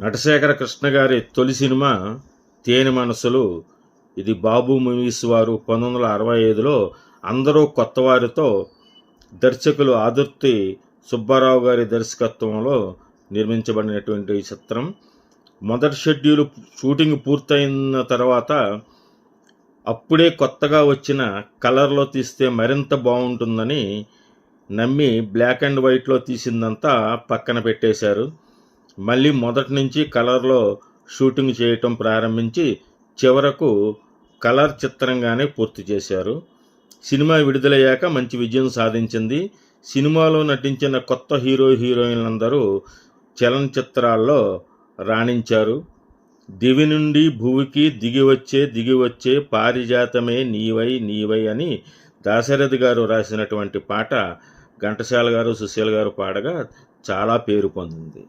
నటశేఖర కృష్ణ గారి తొలి సినిమా తేనె మనసులు. ఇది బాబు మూవీస్ వారు పంతొమ్మిది వందల అరవై ఐదులో అందరూ కొత్తవారితో దర్శకులు ఆదుర్తి సుబ్బారావు గారి దర్శకత్వంలో నిర్మించబడినటువంటి చిత్రం. మొదటి షెడ్యూల్ షూటింగ్ పూర్తయిన తర్వాత అప్పుడే కొత్తగా వచ్చిన కలర్లో తీస్తే మరింత బాగుంటుందని నమ్మి బ్లాక్ అండ్ వైట్లో తీసిందంతా పక్కన పెట్టేశారు. మళ్ళీ మొదటి నుంచి కలర్లో షూటింగ్ చేయటం ప్రారంభించి చివరకు కలర్ చిత్రంగానే పూర్తి చేశారు. సినిమా విడుదలయ్యాక మంచి విజయం సాధించింది. సినిమాలో నటించిన కొత్త హీరో హీరోయిన్లందరూ చలనచిత్రాల్లో రాణించారు. దివి నుండి భూమికి దిగి వచ్చే దిగి వచ్చే పారిజాతమే నీవై నీవై అని దాశరథి గారు రాసినటువంటి పాట ఘంటసాల గారు సుశీల్ గారు పాడగా చాలా పేరు పొందింది.